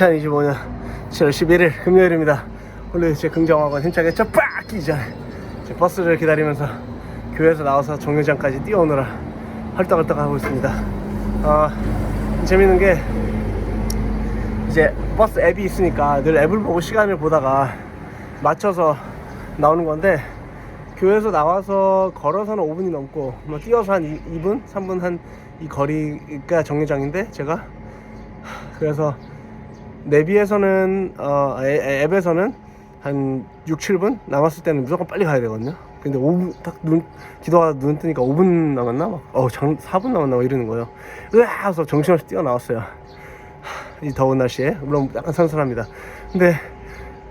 2025년 7월 11일 금요일입니다. 오늘 제 긍정학원 힘차게 첫빡 끼기 전에 이제 버스를 기다리면서 교회에서 나와서 정류장까지 뛰어오느라 헐떡헐떡 하고 있습니다. 어, 재밌는 게 이제 버스 앱이 있으니까 늘 앱을 보고 시간을 보다가 맞춰서 나오는 건데 교회에서 나와서 걸어서는 5분이 넘고 뭐 뛰어서 한 2, 분 3분 한 이 거리가 정류장인데 제가 그래서 내비에서는 어, 애- 애- 앱에서는 한 6, 7분 남았을 때는 무조건 빨리 가야 되거든요. 근데 5분 딱 눈 기도하다 눈 뜨니까 5분 남았나 막 어, 장 4분 남았나 막 이러는 거예요. 으아 하서 정신없이 뛰어 나왔어요. 하, 이 더운 날씨에 물론 약간 선선합니다. 근데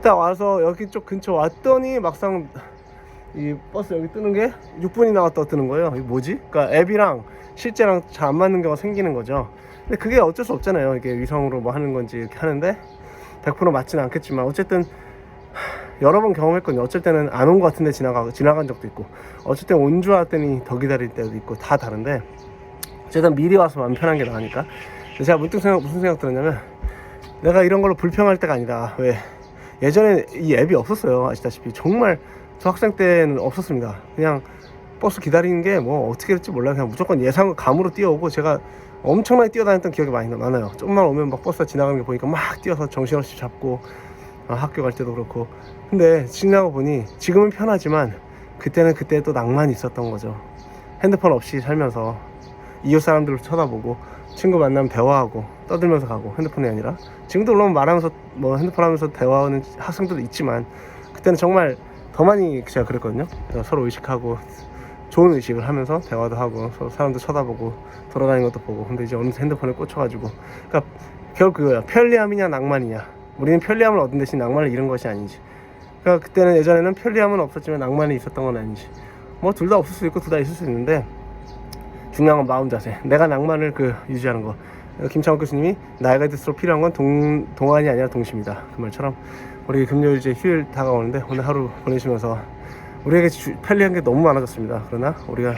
딱 와서 여기 쪽 근처 왔더니 막상 이 버스 여기 뜨는 게 6분이 나왔다 뜨는 거예요. 이게 뭐지? 그러니까 앱이랑 실제랑 잘 안 맞는 경우가 생기는 거죠. 근데 그게 어쩔 수 없잖아요. 이게 위성으로 뭐 하는 건지 이렇게 하는데 100% 맞지는 않겠지만 어쨌든 하, 여러 번 경험했거든요. 어쩔 때는 안 온 것 같은데 지나가 지나간 적도 있고, 어쩔 땐온줄 알았더니 더 기다릴 때도 있고 다 다른데 어쨌든 미리 와서 마음 편한 게 나으니까. 제가 문득 생각 무슨 생각 들었냐면 내가 이런 걸로 불평할 때가 아니다. 왜 예전에 이 앱이 없었어요. 아시다시피 정말 저 학생 때는 없었습니다. 그냥 버스 기다리는 게 뭐 어떻게 될지 몰라요. 그냥 무조건 예상 감으로 뛰어오고 제가 엄청나게 뛰어다녔던 기억이 많이 많아요. 조금만 오면 막 버스가 지나가는 게 보니까 막 뛰어서 정신없이 잡고 아, 학교 갈 때도 그렇고. 근데 지나고 보니 지금은 편하지만 그때는 그때 또 낭만이 있었던 거죠. 핸드폰 없이 살면서 이웃 사람들을 쳐다보고 친구 만나면 대화하고 떠들면서 가고 핸드폰이 아니라 지금도 물론 말하면서 뭐 핸드폰 하면서 대화하는 학생들도 있지만 그때는 정말 더 많이 제가 그랬거든요. 서로 의식하고 좋은 의식을 하면서 대화도 하고 서로 사람도 쳐다보고 돌아다니는 것도 보고 근데 이제 어느새 핸드폰에 꽂혀가지고 그러니까 결국 그거야. 편리함이냐 낭만이냐. 우리는 편리함을 얻은 대신 낭만을 잃은 것이 아니지. 그러니까 그때는 예전에는 편리함은 없었지만 낭만이 있었던 건 아니지. 뭐 둘 다 없을 수 있고 둘 다 있을 수 있는데 중요한 건 마음 자세. 내가 낭만을 그 유지하는 거. 김창호 교수님이 나이가 들수록 필요한 건 동, 동안이 아니라 동심이다. 그 말처럼 우리 금요일 이제 휴일 다가오는데 오늘 하루 보내시면서 우리에게 주- 편리한 게 너무 많아졌습니다. 그러나 우리가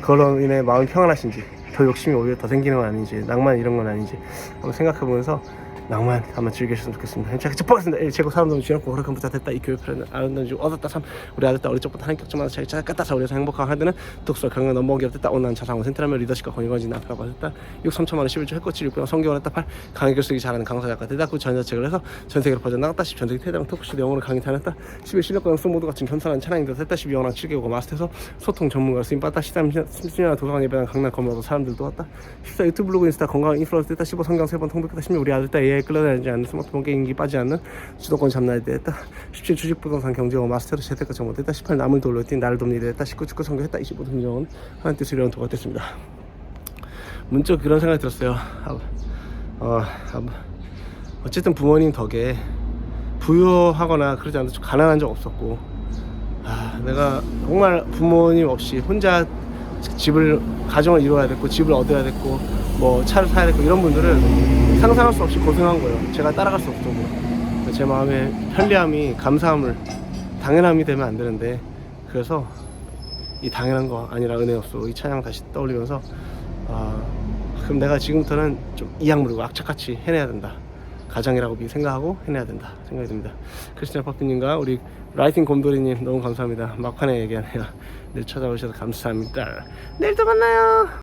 그걸로 인해 마음이 평안하신지 더 욕심이 오히려 더 생기는 건 아닌지 낭만 이런 건 아닌지 한번 생각해보면서 낭만 한번 즐기셨으면 좋겠습니다. 제가 짚어겠습니다 예, 제고 사람도 지났고 허락한 부자 됐다. 이 교회 편을 아름다운 줄 얻었다. 참 우리 아들다 어릴 적부터 하나님 격정마다 자기 찾았다. 자 우리 행복하고 하드는 독서 경영 넘버기 없다. 온난 자상원 센트라며 리더십과 권위관진 아까 받았다. 6 3천만 원 11주 해꼬치 6분 성경을 했다. 8 강의 교수기 잘하는 강사 작가 대다구 전자책을 해서 전 세계로 퍼져나갔다. 10 전세계 태당 토크쇼 영어로 강의 탄했다. 11 실력과 영수 모두 같은 겸손한 찬양인들 했다. 12 영어랑 7개국어 마스터해서 소통 전문가로 쓰임 빠다. 13년 도서관 예배당 강남 건물로 사람 도 왔다. 14 유튜브 블로그 인스타 건강 인플루언서 됐다. 15 성경 3번 통독했다. 16 우리 아들 딸 AI 끌려다니지 않는 스마트폰 게임기 빠지지 않는 주도권 잡나야 됐다. 17 주식 부동산 경제어 마스터로 재테크 정보 됐다. 18 남을 돌려 뛴 나를 돕니 됐다. 19 축구 성경했다. 25 등정은 하나님 뜻을 이루는 도가 됐습니다. 문득 그런 생각이 들었어요. 아, 어, 아, 어쨌든 부모님 덕에 부유하거나 그러지 않아도 좀 가난한 적 없었고 아, 내가 정말 부모님 없이 혼자 집을 가정을 이루어야 됐고 집을 얻어야 됐고 뭐 차를 사야 됐고 이런 분들은 상상할 수 없이 고생한 거예요. 제가 따라갈 수 없을 정도로 제 마음에 편리함이 감사함을 당연함이 되면 안 되는데 그래서 이 당연한 거 아니라 은혜였어. 이 찬양 다시 떠올리면서 아 그럼 내가 지금부터는 좀 이악 물고 악착같이 해내야 된다 가정이라고 미- 생각하고 해내야 된다 생각이 듭니다. 크리스티안 퍼피님과 우리 라이팅 곰돌이님 너무 감사합니다. 막판에 얘기하네요. 늘 찾아오셔서 감사합니다. 내일 또 만나요